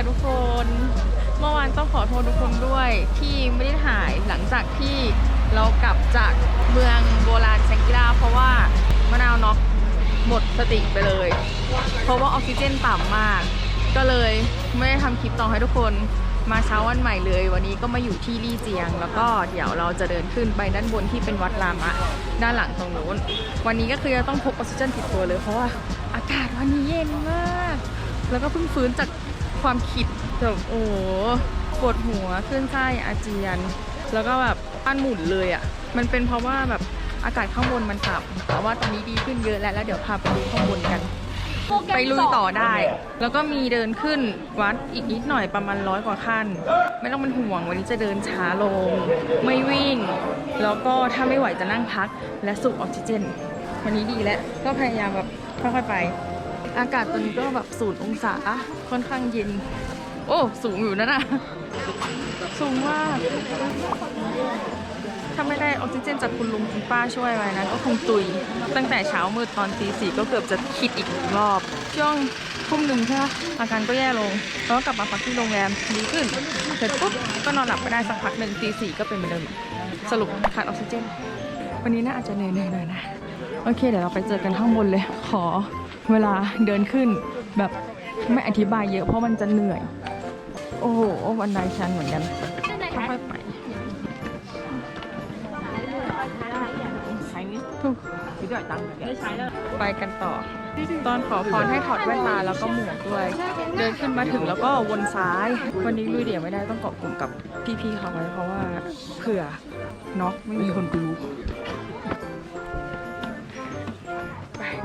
ค่ะทุกคน เมื่อวานต้องขอโทษทุกคนด้วยที่ไม่ได้ถ่ายหลังจากที่เรากลับจากเมืองโบราณแชงกิราเพราะว่ามะนาวน็อกหมดสติไปเลย เพราะว่าออกซิเจนต่ำมาก ก็เลยไม่ได้ทำคลิปต่อให้ทุกคนมาเช้าวันใหม่เลย วันนี้ก็มาอยู่ที่ลี่เจียง แล้วก็เดี๋ยวเราจะเดินขึ้นไปด้านบนที่เป็นวัดรามะ ด้านหลังตรงนู้น วันนี้ก็คือจะต้องพกออกซิเจนติดตัวเลย เพราะว่าอากาศวันนี้เย็นมาก แล้วก็เพิ่งฟื้นจาก ความคิดแบบโอ้โหปวดหัวคลื่นไส้อาเจียน แล้วก็แบบปั้นหมุนเลยอะ่ะ มันเป็นเพราะว่าแบบอากาศข้างบนมันต่ำแต่ว่าตอนนี้ดีขึ้นเยอะแล้วแล้วเดี๋ยวพาไปดูข้างบนกัน ไปลุยต่อได้ แล้วก็มีเดินขึ้นวัดอีกนิดหน่อยประมาณร้อยกว่าขั้น ไม่ต้องเป็นห่วงวันนี้จะเดินช้าลง ไม่วิ่ง แล้วก็ถ้าไม่ไหวจะนั่งพักและสูบออกซิเจน วันนี้ดีแล้วก็พยายามแบบค่อยๆไป อากาศตอนนี้ก็แบบศูนย์องศาค่อนข้างเย็น โอ้ สูงอยู่นะน่ะ สูงมาก ถ้าไม่ได้ออกซิเจนจากคุณลุงคุณป้าช่วยไว้นะ ก็คงตุย ตั้งแต่เช้ามืดตอนตีสี่ก็เกือบจะคิดอีกรอบ ช่วงทุ่มหนึ่งใช่ไหมอาการก็แย่ลง แล้วก็กลับมาพักที่โรงแรมดีขึ้น เสร็จปุ๊บก็นอนหลับไปได้สักพักหนึ่งตีสี่ก็เป็นเหมือนเดิม สรุปขาดออกซิเจน วันนี้น่าอาจจะเหนื่อยๆหน่อยนะ โอเค เดี๋ยวเราไปเจอกันข้างบนเลย ขอ เวลาเดินขึ้นแบบไม่อธิบายเยอะเพราะมันจะเหนื่อย โอ้โหวันไดชันเหมือนกันค่อยๆไปถูกไปกันต่อ ตอนขอพรให้ถอดแว่นตาแล้วก็หมวกด้วย เดินขึ้นมาถึงแล้วก็วนซ้าย วันนี้ลุยเดี่ยวไม่ได้ต้องเกาะกลุ่มกับพี่ๆเขาไว้เพราะว่าเผื่อน็อกไม่มีคนดูไป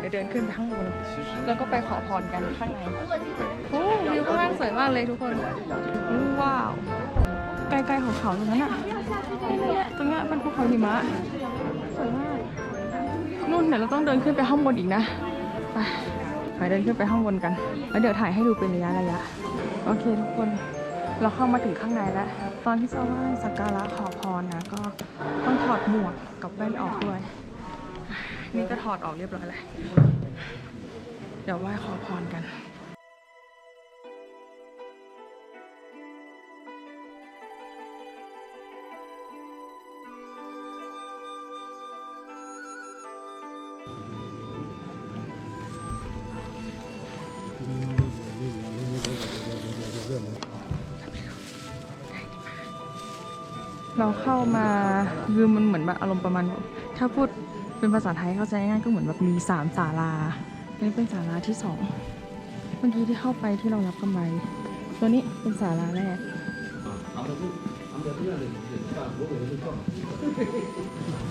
ดี๋ยวเดินขึ้นไปข้างบน แล้วก็ไปขอพรกันข้างใน โอ้วิวข้างล่างสวยมากเลยทุกคนว้าว ไกลๆของเขาตรงนั้นอะตรงนี้ยเป็นภูเขาหิมะ สวยมาก นู่นเดี๋ยวเราต้องเดินขึ้นไปข้างบนอีกนะ ไปไปเดินขึ้นไปข้างบนกัน แล้วเดี๋ยวถ่ายให้ดูเป็นระยะระยะ โอเคทุกคน เราเข้ามาถึงข้างในแล้ว ตอนที่จะไหว้สักการะขอพรนะก็ต้องถอดหมวกกับแว่นออกด้วย นี่ก็ถอดออกเรียบร้อยแล้ว เดี๋ยวไหว้ขอพรกันเราเข้ามาคือมันเหมือนแบบอารมณ์ประมาณ ถ้าพูด เป็นภาษาไทยเข้าใจง่ายก็เหมือนแบบมีสามศาลาอันนี้เป็นศาลาที่สองเมื่อกี้ที่เข้าไปที่เรารับกำไรตัวนี้เป็นศาลาแรก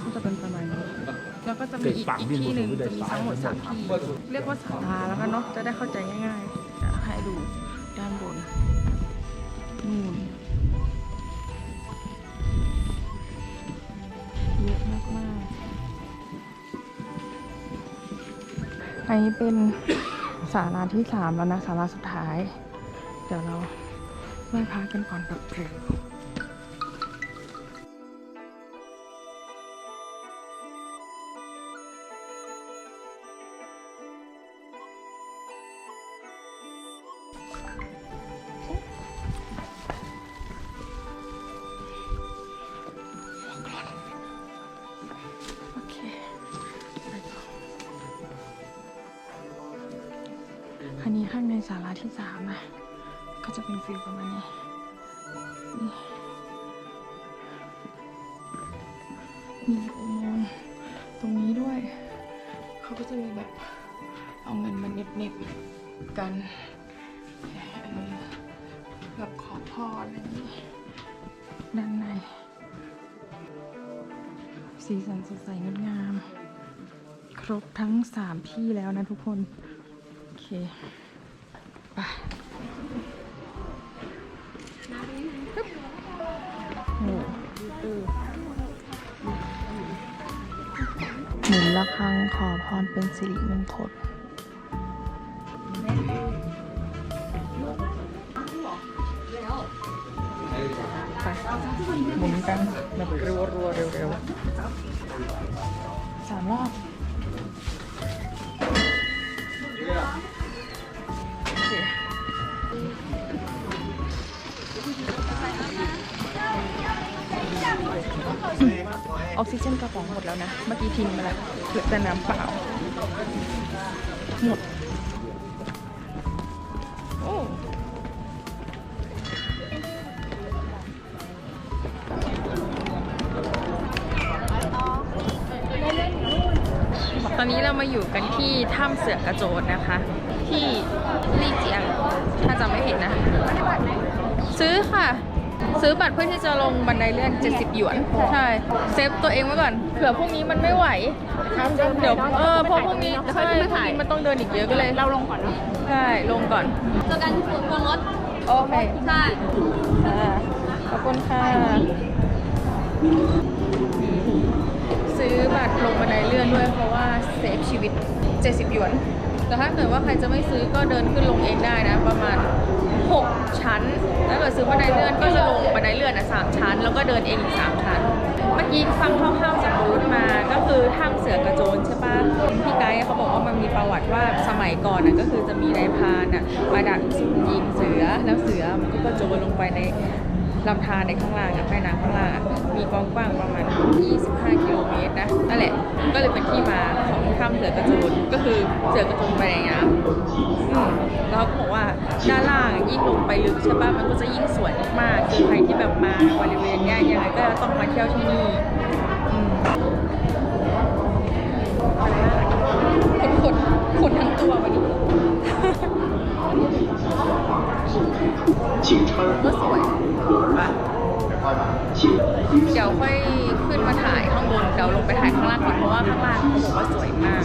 ก็จะเป็นประมาณนี้แล้วก็จะมีอีกอีกที่หนึ่งจะมีทั้งหมดสามที่เรียกว่าศาลาแล้วกันเนาะจะได้เข้าใจง่ายๆจะให้ดูด้านบนนู่น อันนี้เป็นศาลาที่สามแล้วนะศาลาสุดท้าย เดี๋ยวเราไหว้พระกันก่อนกับเร็ว ข้างในศาลาที่สามนะก็จะเป็นฟิลประมาณนี้ นี่มีอุโมงค์ตรงนี้ด้วย เขาก็จะมีแบบเอาเงินมาเน็บๆกันแบบขอพรอะไรนี้ด้านใน สีสันสดใสงดงาม ครบทั้งสามที่แล้วนะทุกคน โอเค หมุนระฆังขอพรเป็นสิริมงคลไปหมุนกันแบบรัวรัวๆเร็วๆสามรอบ ออกซิเจนกระป๋องหมดแล้วนะ เมื่อกี้ทิ้งไปแล้วเหลือแต่น้ำเปล่า หมด โอ้ตอนนี้เรามาอยู่กันที่ถ้ำเสือกระโจนนะคะ ที่ลี่เจียงถ้าจำไม่ผิดนะ ซื้อค่ะ ซื้อบัตรเพื่อที่จะลงบันไดเลื่อน 70 หยวน ใช่ เซฟตัวเองไว้ก่อน เผื่อพรุ่งนี้มันไม่ไหว เดี๋ยว เออเพราะพรุ่งนี้ใช่พรุ่งนี้มันต้องเดินอีกเยอะก็เลย เราลงก่อนเนาะ ใช่ ลงก่อน เจอกันที่ศูนย์โปรโมทโอเค ใช่ค่ะขอบคุณค่ะ ซื้อบัตรลงบันไดเลื่อนด้วยเพราะว่าเซฟชีวิต 70 หยวน แต่ถ้าเกิดว่าใครจะไม่ซื้อก็เดินขึ้นลงเองได้นะ ประมาณ 6 ชั้น ถ้าเกิดซื้อบันไดเลื่อนก็จะลงบันไดเลื่อนอะ3ชั้น แล้วก็เดินเองอีก3ชั้น เมื่อกี้ฟังคร่าวๆจากบนรถมา ก็คือถ้ำเสือกระโจนใช่ปะพี่ไกด์เขาบอกว่ามันมีประวัติว่าสมัยก่อนน่ะก็คือจะมีนายพรานอะมาดักซุ่มยิงเสือแล้วเสือมันก็กระโจนลงไปใน ลำธารในข้างล่างอะแม่น้ำข้างล่างมีความกว้างประมาณ 25 กิโลเมตรนะนั่นแหละก็เลยเป็นที่มาของถ้ำเสือกระจูนก็คือเสือกระจูนแปลงน้ำแล้วเขาบอกว่าด้านล่างยิ่งลงไปลึกใช่ป่ะมันก็จะยิ่งสวยมากคือใครที่แบบมาบริเวณเนี้ยังไงก็ต้องมาเที่ยวที่นี่ขนขนทั้งตัววันนี้ก็สวย เดี๋ยวค่อยขึ้นมาถ่ายข้างบนเดี๋ยวลงไปถ่ายข้างล่างก่อนเพราะว่าข้างล่างเขาบอกว่าสวยมาก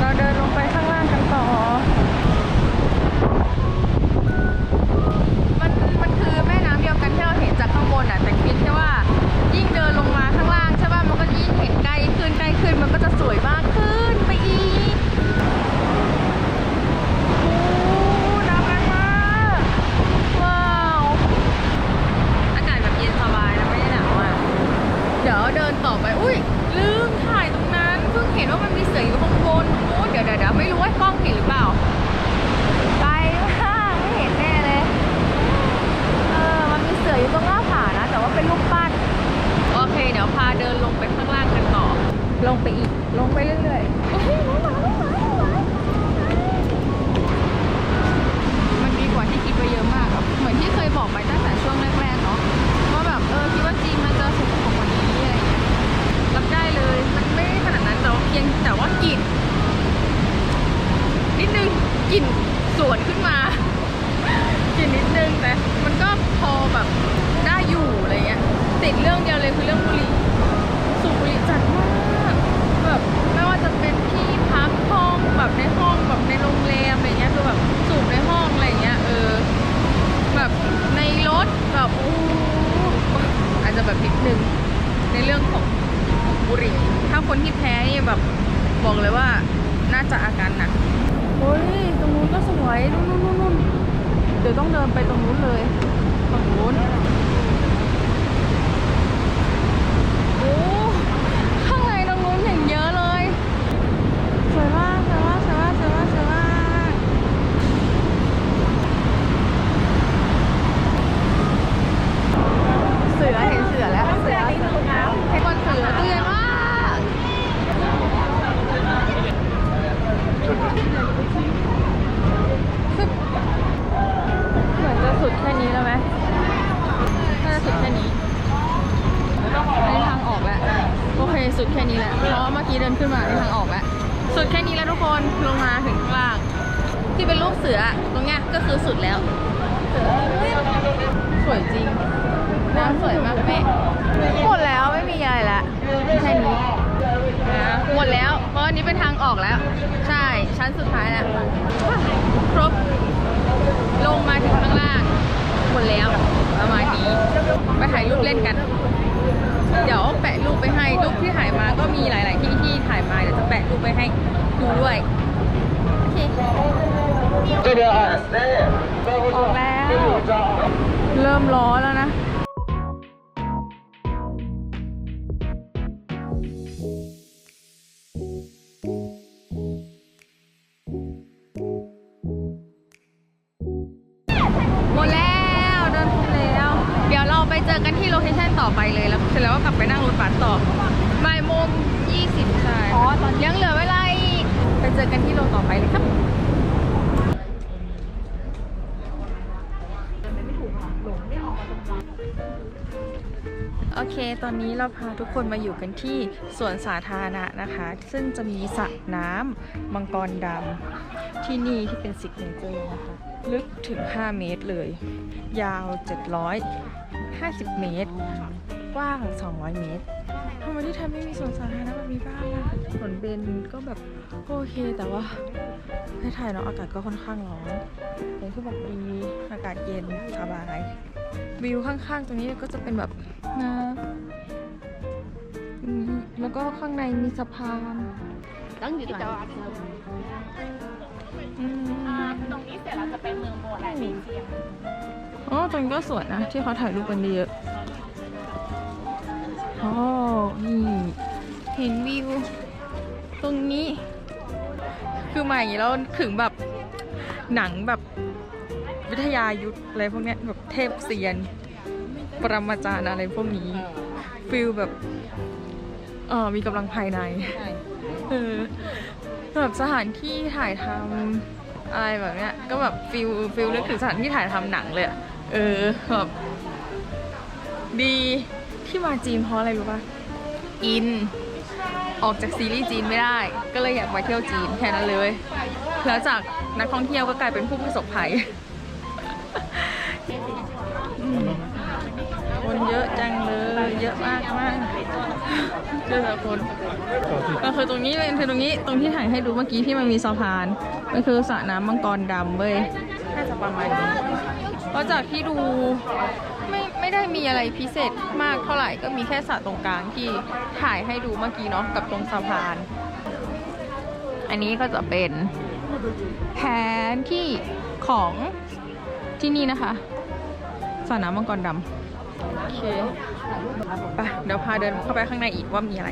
เราเดินลงไปข้างล่างกันต่อ มันมันคือแม่น้ำเดียวกันที่เราเห็นจากข้างบนอะ แต่คิดแค่ว่า ยิ่งเดินลงมาข้างล่างใช่ป่ะ มันก็ยิ่งเห็นใกล้ขึ้นใกล้ขึ้น มันก็จะสวยมากขึ้นไปอีก โอ้น้ำแรงมาก ว้าว อากาศแบบเย็นสบายนะไม่ได้หนาวอะ เดี๋ยวเดินต่อไป อุ้ยลืมถ่ายตรงนั้น เพิ่งเห็นว่ามันมีเสืออยู่ข้างบนโอ้เดี๋ยวเดี๋ยวเดี๋ยวไม่รู้ว่ากล้องเห็นหรือเปล่า ไกลมากไม่เห็นแน่เลย เออ มันมีเสืออยู่ตรงหน้าผานะ แต่ว่าเป็นรูปปั้น โอเค เดี๋ยวพาเดินลงไปข้างล่างกันต่อ ลงไปอีก ลงไปเรื่อยๆโอ้ยน้องหมาน้องหมาน้องหมามันดีกว่าที่คิดไปเยอะมากอะเหมือนที่เคยบอกไปตั้งแต่ช่วงแรกๆเนาะ ว่าแบบเออคิดว่าจีนมันจะสกปรกกว่านี้อะไรอย่างเงี้ย รับได้เลย มันไม่ขนาดนั้นแต่ว่าเพียงแต่ว่ากลิ่น นิดนึงกลิ่นสวนขึ้นมา กลิ่นนิดนึงแต่มันก็พอแบบได้อยู่อะไรเงี้ย ติดเรื่องเดียวเลยคือเรื่องบุหรี่สูบบุหรี่จัดมากแบบไม่ว่าจะเป็นที่พักห้องแบบในห้องแบบในโรงแรมอะไรเงี้ยคือแบบสูบในห้องอะไรเงี้ยเออ แบบในรถแบบอู้อาจจะแบบนิดนึงในเรื่องของบุหรี่ ถ้าคนที่แพ้นี่แบบบอกเลยว่าน่าจะอาการหนักโอ้ยตรงนู้นก็ส วยนู่นนู่นนู่นเดี๋ยวต้องเดินไปตรงนู้นเลยฝั่งนู้นโอ้ข้างในตรงนู้นอย่างเยอะเลย สวยมากสวยมากสวยมากสวยมากสวยมาก เสือเห็นเสือแล้วเสือเสือน้ำเห็นบนเสือตัวใหญ่มากคือเหมือนจะสุดแค่นี้แล้วไหมน่าจะสุดแค่นี้อันนี้ทางออกแล้วโอเคสุดแค่นี้แหละเพราะว่าเมื่อกี้เดินขึ้นมาในทางออกแล้วสุดแค่นี้แล้วทุกคนลงมาถึงข้างล่าง ที่เป็นรูปเสือ ตรงเนี้ยก็คือสุดแล้ว สวยจริง น้ำสวยมากแม่ หมดแล้วไม่มีอะไรละแค่นี้นะหมดแล้วเพราะอันนี้เป็นทางออกแล้ว ใช่ชั้นสุดท้ายแล้วครบลงมาถึงข้างล่างหมดแล้วประมาณนี้ไปถ่ายรูปเล่นกัน เดี๋ยวแปะรูปไปให้รูปที่ถ่ายมาก็มีหลาย ๆ ที่ที่ถ่ายมาเดี๋ยวจะแปะรูปไปให้ดูด้วยโอเค ออกแล้ว เริ่มร้อนแล้วนะหมดแล้วเดินครบแล้ว เดี๋ยวเราไปเจอกันที่โลเคชั่นต่อไปเลยแล้วเสร็จแล้วก็กลับไปนั่งรถบัสต่อบ่ายโมงยี่สิบใช่อ๋อตอนยังเหลือเวลาอีกไปเจอกันที่โลต่อไปเลยครับ ตอนนี้เราพาทุกคนมาอยู่กันที่สวนสาธารณะนะคะ ซึ่งจะมีสระน้ำมังกรดำที่นี่ที่เป็นสิกเนเจอร์นะคะ ลึกถึง 5 เมตรเลย ยาว 750 เมตร ว้าง 200 เมตรทำไมที่ไทยไม่มีสวนสาธารณะแบบนี้บ้างล่ะสวนเบนก็แบบโอเคแต่ว่าในไทยเนาะอากาศก็ค่อนข้างร้อนอย่างที่บอกดีอากาศเย็นสบายวิวข้างๆ ตรงนี้ก็จะเป็นแบบนะแล้วก็ข้างในมีสะพานตั้งอยู่ตรงตรงนี้เสร็จเราจะเป็นเมืองโบราณเอ๋อตรงนี้ก็สวยนะที่เขาถ่ายรูปกันเยอะ อ๋อนี่ เห็นวิว ตรงนี้ คือมาอย่างนี้แล้วถึงแบบหนังแบบวิทยายุทธอะไรพวกเนี้ยแบบเทพเซียน ปรมาจารย์อะไรพวกนี้ฟิลแบบเออมีกำลังภายในเออแบบสถานที่ถ่ายทำอะไรแบบเนี้ย ก็แบบฟิลฟิลนึกถึงสถานที่ถ่ายทำหนังเลยอะเออแบบดี ที่มาจีนเพราะอะไรรู้ป่ะ อิน ออกจากซีรีส์จีนไม่ได้ ก็เลยอยากมาเที่ยวจีนแค่นั้นเลย แล้วจากนักท่องเที่ยวก็กลายเป็นผู้ประสบภัยอืมคนเยอะจังเลย เยอะมากมากเจอแต่คนก็คือตรงนี้เลยคือตรงนี้ตรงที่ถ่ายให้ดูเมื่อกี้ที่มันมีสะพานมันคือสระน้ำมังกรดำเว้ยน่าจะประมาณนี้เพราะจากที่ดู ไม่ไม่ได้มีอะไรพิเศษมากเท่าไหร่ก็มีแค่สระตรงกลางที่ถ่ายให้ดูเมื่อกี้เนาะกับตรงสะพาน อันนี้ก็จะเป็นแผนที่ของที่นี่นะคะสระน้ำมังกรดำโอเคไปเดี๋ยวพาเดินเข้าไปข้างในอีกว่ามีอะไร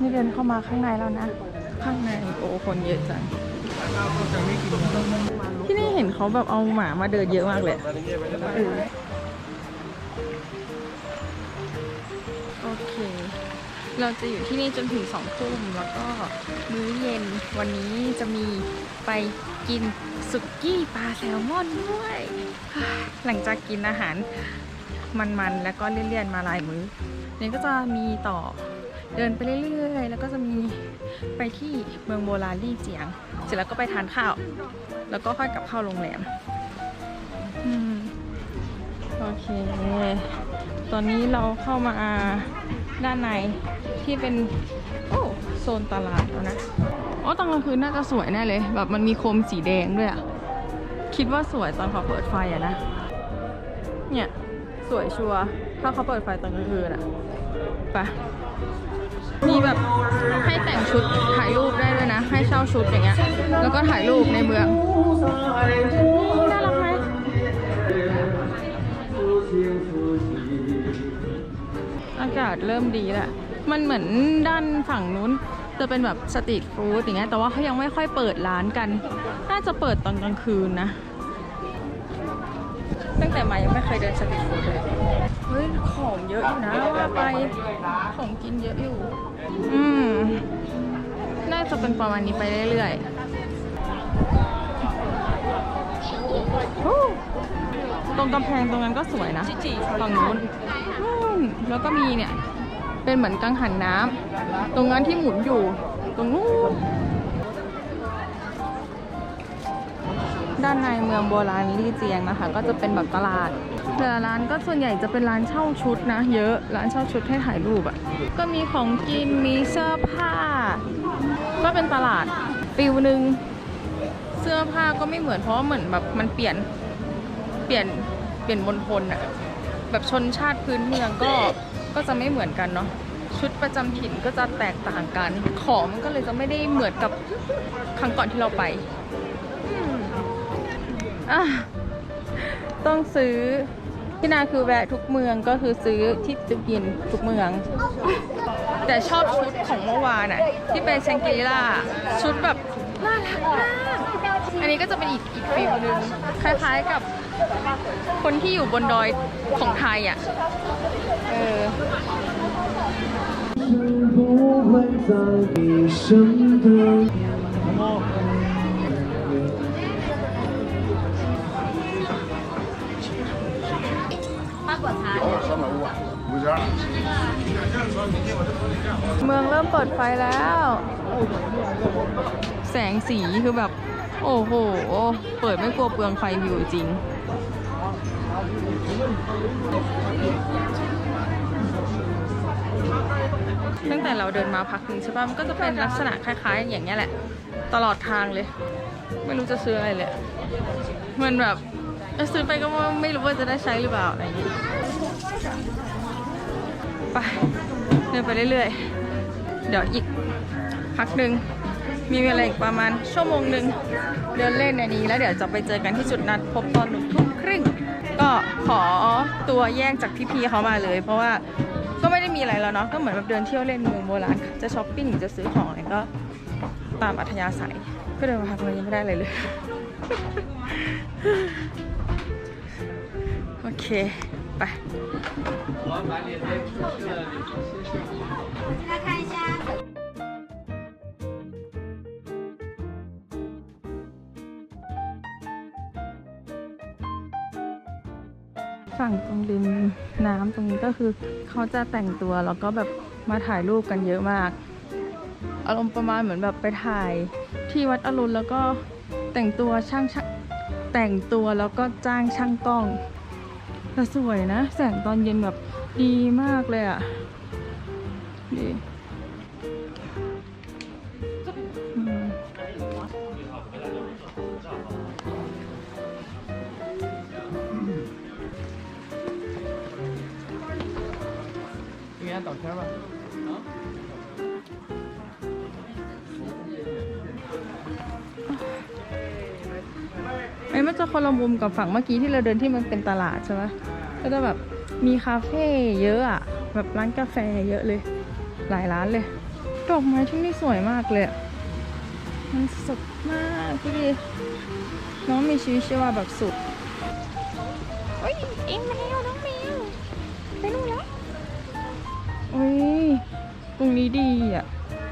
นี่เดินเข้ามาข้างในแล้วนะ ข้างในโอ้คนเยอะจังที่นี่เห็นเขาแบบเอาหมามาเดินเยอะมากเลย เราจะอยู่ที่นี่จนถึงสองทุ่มแล้วก็มื้อเย็นวันนี้จะมีไปกินสุกี้ปลาแซลมอนด้วย หลังจากกินอาหารมันๆ แล้วก็เลี่ยนๆ มาหลายมื้อเนี่ยก็จะมีต่อเดินไปเรื่อยๆ แล้วก็จะมีไปที่เมืองโบราณลี่เจียง เสร็จแล้วก็ไปทานข้าว แล้วก็ค่อยกลับเข้าโรงแรมอืมโอเค ตอนนี้เราเข้ามา ด้านในที่เป็นโอ้โซนตลาดแล้วนะอ๋อตอนกลางคืนน่าจะสวยแน่เลย แบบมันมีโคมสีแดงด้วยอะคิดว่าสวยตอนเขาเปิดไฟอะนะ เนี่ย สวยชัวร์ถ้าเขาเปิดไฟตอนกลางคืนอะไปะมีแบบให้แต่งชุดถ่ายรูปได้ด้วยนะ ให้เช่าชุดอย่างเงี้ย แล้วก็ถ่ายรูปในเมือง อากาศเริ่มดีแล้วมันเหมือนด้านฝั่งนู้นจะเป็นแบบสตรีทฟู้ดอย่างเงี้ยแต่ว่าเขายังไม่ค่อยเปิดร้านกัน น่าจะเปิดตอนกลางคืนนะ ตั้งแต่มายังไม่เคยเดินสตรีทฟู้ดเลยเฮ้ยของเยอะอยู่นะว่าไปของกินเยอะอยู่ อืมน่าจะเป็นประมาณนี้ไปเรื่อยๆฮู้ ตรงกำแพงตรงนั้นก็สวยนะฝั่งนู้นนู่นแล้วก็มีเนี่ย เป็นเหมือนกังหันน้ำตรงนั้นที่หมุนอยู่ ตรงนู้นด้านในเมืองโบราณลี่เจียงนะคะ ก็จะเป็นแบบตลาดแต่ละร้านก็ส่วนใหญ่จะเป็นร้านเช่าชุดนะ เยอะร้านเช่าชุดให้ถ่ายรูปอะ่ะก็มีของกินมีเสื้อผ้า ก็เป็นตลาดฟิลหนึ่งเสื้อผ้าก็ไม่เหมือนเพราะว่าเหมือนแบบมันเปลี่ยนเปลี่ยนเปลี่ยนมณฑลอะแบบชนชาติพื้นเมืองก็ก็จะไม่เหมือนกันเนาะชุดประจำถิ่นก็จะแตกต่างกัน ของมันก็เลยจะไม่ได้เหมือนกับครั้งก่อนที่เราไปต้องซื้อที่นาคือแวะทุกเมืองก็คือซื้อที่จะกินทุกเมือง แต่ชอบชุดของเมื่อวานอะที่เป็นแชงกรีล่าชุดแบบน่ารักมากอันนี้ก็จะเป็นอีกอีกฟิลนึงคล้ายๆกับ คนที่อยู่บนดอยของไทยอะ เออเมืองเริ่มเปิดไฟแล้ว แสงสีคือแบบ โอ้โห เปิดไม่กลัวเปลืองไฟวิวจริง ตั้งแต่เราเดินมาพักหนึ่งใช่ป่ะ มันก็จะเป็นลักษณะคล้ายๆ อย่างเงี้ยแหละ ตลอดทางเลย ไม่รู้จะซื้ออะไรเลย มันแบบซื้อไปก็ไม่รู้ว่าจะได้ใช้หรือเปล่าอะไรอย่างเงี้ยไปเดินไปเรื่อยๆ เดี๋ยวอีกพักหนึ่ง มีเวลาอีกประมาณชั่วโมงหนึ่งเดินเล่นในนี้แล้วเดี๋ยวจะไปเจอกันที่จุดนัดพบตอนหนึ่งทุ่มครึ่ง ก็ขอตัวแยกจากพี่ๆเขามาเลย เพราะว่าก็ไม่ได้มีอะไรแล้วเนาะก็เหมือนแบบเดินเที่ยวเล่นเมืองโบราณจะช้อปปิ้งจะซื้อของอะไรก็ตามอัธยาศัย ก็เดินมาพักเลยยังไม่ได้อะไรเลยโอเค ไปฝั่ง ตรงนี้ก็คือเขาจะแต่งตัวแล้วก็แบบมาถ่ายรูปกันเยอะมาก อารมณ์ประมาณเหมือนแบบไปถ่ายที่วัดอรุณแล้วก็แต่งตัวช่างช่างแต่งตัวแล้วก็จ้างช่างกล้องแต่สวยนะ แสงตอนเย็นแบบดีมากเลยอะ่ะดีาต่อใช่ป่ะไอ้มันจะคนละมุมกับฝั่งเมื่อกี้ที่เราเดินที่มันเป็นตลาดใช่ไหมก็จะแบบมีคาเฟ่เยอะอะแบบร้านกาแฟเยอะเลย หลายร้านเลยดอกไม้ที่นี่สวยมากเลยมันสดมากพี่ดิน้องมีชีวิตชีวาแบบสุดเอ้ยเอ็งมาแล้ นี้ดีอะ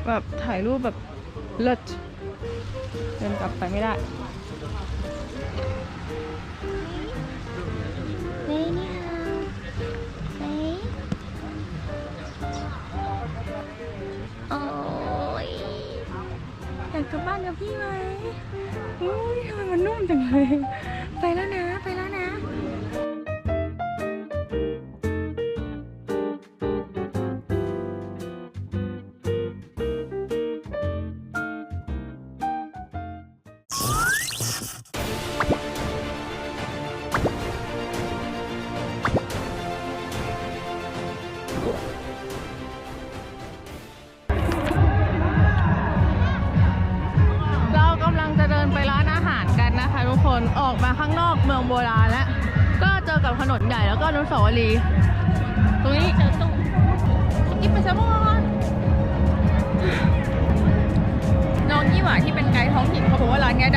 แบบถ่ายรูปแบบเลิศเดินกลับไปไม่ได้โอ้ยอยากกลับบ้านกับพี่ไหมอ้ยทำไมมันนุ่มจังเลย ไปแล้วนะ ไป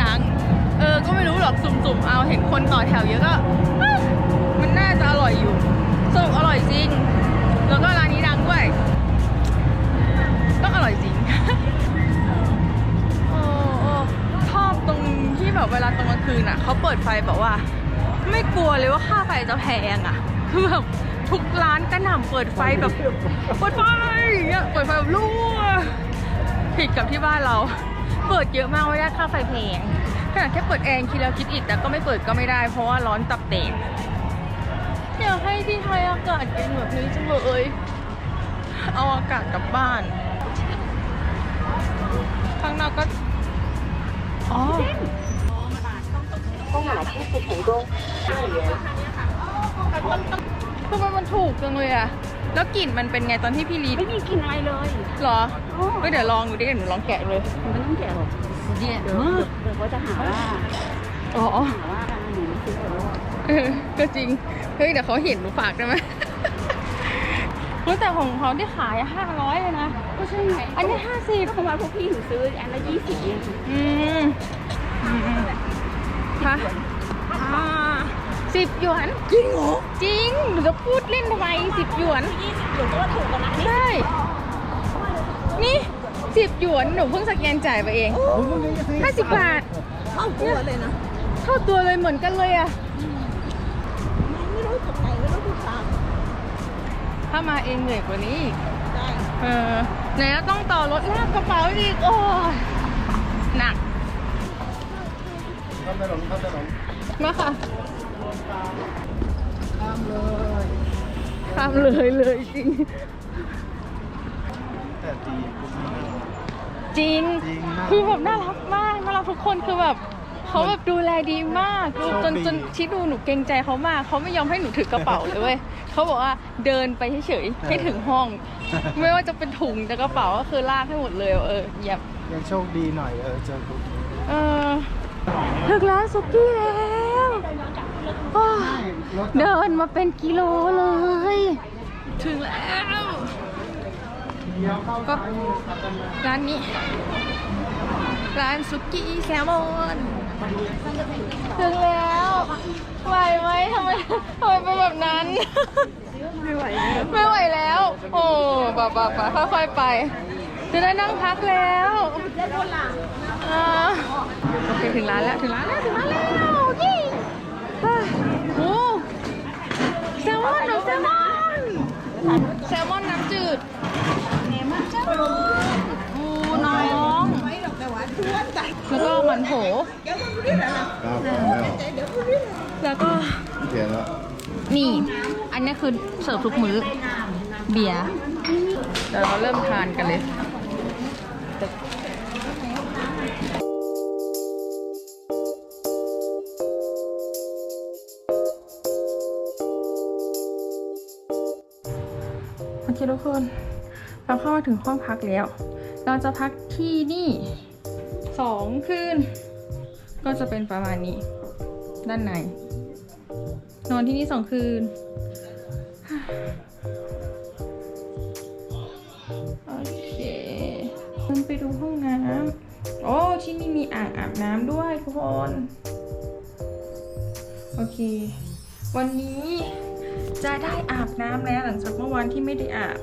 ดัง เออ ก็ไม่รู้หรอกสุ่มๆ เอาเห็นคนต่อแถวเยอะก็ มันน่าจะอร่อยอยู่สรุปอร่อยจริง แล้วก็ร้านนี้ดังด้วย ต้องอร่อยจริง โอ้โอ้ชอบตรงที่แบบเวลาตอนกลางคืนอะ เขาเปิดไฟแบบว่า ไม่กลัวเลยว่าค่าไฟจะแพงอะ คือแบบทุกร้านกระหน่ำเปิดไฟแบบ เปิดไฟอย่างเงี้ย เปิดไฟแบบรั่วผิดกับที่บ้านเรา เปิดเยอะมากไม่ได้ค่าไฟแพงขนาดแค่เปิดแอร์คิดแล้วคิดอีกแต่ก็ไม่เปิดก็ไม่ได้เพราะว่าร้อนตับเตกอยากให้ที่ไทยอากาศเป็นแบบนี้จังเลยเอาอากาศกลับบ้าน ข้างนอกก็ อ๋อทำไมมันถูกจังเลยอะ แล้วกลิ่นมันเป็นไงตอนที่พี่รีดไม่มีกลินอะไรเลยเหรอเฮ้ยเดี๋ยวลองดูดิเดี๋ยวหนูลองแกะเลยไม่ต้องแกะหรอกเดี๋ยวเดี๋ยวเดี๋ยวเขาจะหาว่าอ๋อหาว่าหนูซื้อของเออก็จริง เฮ้ยเดี๋ยวเขาเห็นหนูฝากได้ไหมเฮ้ยแต่ของเขาที่ขายห้าร้อยเลยนะ ก็ใช่ไง อันนี้ห้าสิบก็เพราะว่าพวกพี่หนูซื้ออันละยี่สิบเองอืมอืมคะอ่า สิบหยวน จริงเหรอ จริงหนูจะพูดเล่นทำไมสิบหยวนยี่สิบหนูก็ว่าถูกกันนะใช่นี่สิบหยวนหนูเพิ่งสแกนจ่ายไปเองห้าสิบบาทเท่าตัวเลยนะเท่าตัวเลยเหมือนกันเลยอะไม่รู้ถูกไหนไม่รู้ถูกทางถ้ามาเองเหนื่อยกว่านี้อีกได้เออไหนจะต้องต่อรถลากกระเป๋าอีกโอ้ยหนักข้ามถนนข้ามถนนมาค่ะ ข้ามเลย ข้ามเลยเลยจริง แต่จีนจริง จริงมากคือแบบน่ารักมากน่ารักทุกคนคือแบบเขาแบบดูแลดีมากดูจนโชคดี จนชิดูหนูเกรงใจเขามากเขาไม่ยอมให้หนูถือกระเป๋าเลยเว้ยเขาบอกว่าเดินไปเฉยๆให้ถึงห้อง ไม่ว่าจะเป็นถุงจะกระเป๋าก็คือลากให้หมดเลยเออเยี่ยมยังโชคดีหน่อยเออเจอคุณ เออถึงร้านสุกี้แล้วโอ้ย เดินมาเป็นกิโลเลย ถึงแล้ว ก็ร้านนี้ ร้านสุกี้แซลมอนถึงแล้วไหวไหมทำไมทำไมเป็นแบบนั้น ไม่ไหวไม่ไหวแล้ว โอ้บาบาบาค่อยๆไป จะได้นั่งพักแล้วอ่าโอเคถึงร้านแล้ว ถึงร้านแล้ว ถึงร้านแล้วเยี่เฮ้ยโอ้แซลมอนเหรอแซลมอน แซลมอนน้ำจืดแซลมอนโอ้น้องแล้วก็มันโถครับแล้วแล้วก็เขียนแล้วนี่ อันนี้คือเสิร์ฟทุกมื้อ เบียร์เดี๋ยวเราเริ่มทานกันเลย เคทุกคนเราเข้ามาถึงห้องพักแล้ว เราจะพักที่นี่สองคืน ก็จะเป็นประมาณนี้ ด้านใน นอนที่นี่สองคืนโอเคมันไปดูห้องน้ำโอ้ที่นี่มีอ่างอาบน้ำด้วยทุกคน โอเค วันนี้ จะได้อาบน้ำแล้วหลังจากเมื่อวานที่ไม่ได้อาบ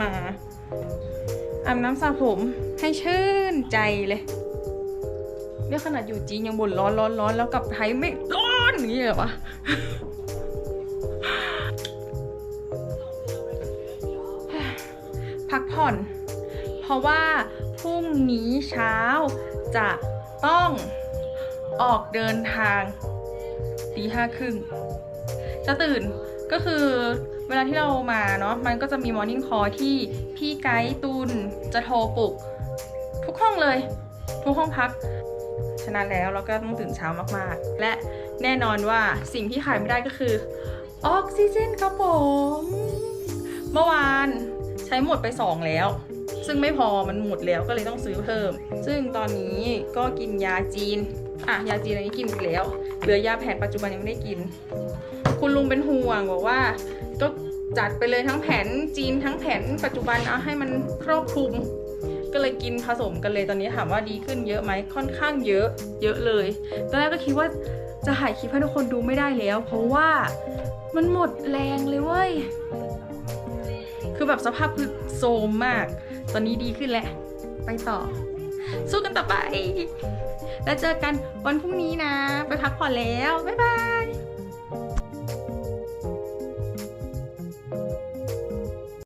มาอาบน้ำสระผมให้ชื่นใจเลยเนี่ยขนาดอยู่จีนยังบ่นร้อนร้อนร้อนแล้วกลับไทยไม่ร้อนอย่างนี้เหรอวะพักผ่อน เพราะว่าพรุ่งนี้เช้าจะต้องออกเดินทางตีห้าครึ่งจะตื่น ก็คือเวลาที่เรามาเนาะมันก็จะมีมอร์นิ่งคอที่พี่ไกด์ตุนจะโทรปลุก ทุกห้องเลย ทุกห้องพัก ฉะนั้นแล้วเราก็ต้องตื่นเช้ามากๆ และแน่นอนว่าสิ่งที่ขายไม่ได้ก็คือออกซิเจนครับผม เมื่อวานใช้หมดไป 2 แล้ว ซึ่งไม่พอมันหมดแล้วก็เลยต้องซื้อเพิ่ม ซึ่งตอนนี้ก็กินยาจีนอะยาจีนอันนี้กินอีกแล้ว เหลือยาแผนปัจจุบันยังไม่ได้กิน คุณลุงเป็นห่วงบอกว่า ก็จัดไปเลยทั้งแผนจีนทั้งแผนปัจจุบันเอาให้มันครอบคลุม ก็เลยกินผสมกันเลยตอนนี้ถามว่าดีขึ้นเยอะไหมค่อนข้างเยอะ เยอะเลย ตอนแรกก็คิดว่าจะถ่ายคลิปให้ทุกคนดูไม่ได้แล้ว เพราะว่ามันหมดแรงเลยเว้ย คือแบบสภาพคือโซมมาก ตอนนี้ดีขึ้นแหล้วไปต่อ สู้กันต่อไป แล้วเจอกันวันพรุ่งนี้นะ ไปพักผ่อนแล้ว บ๊ายบาย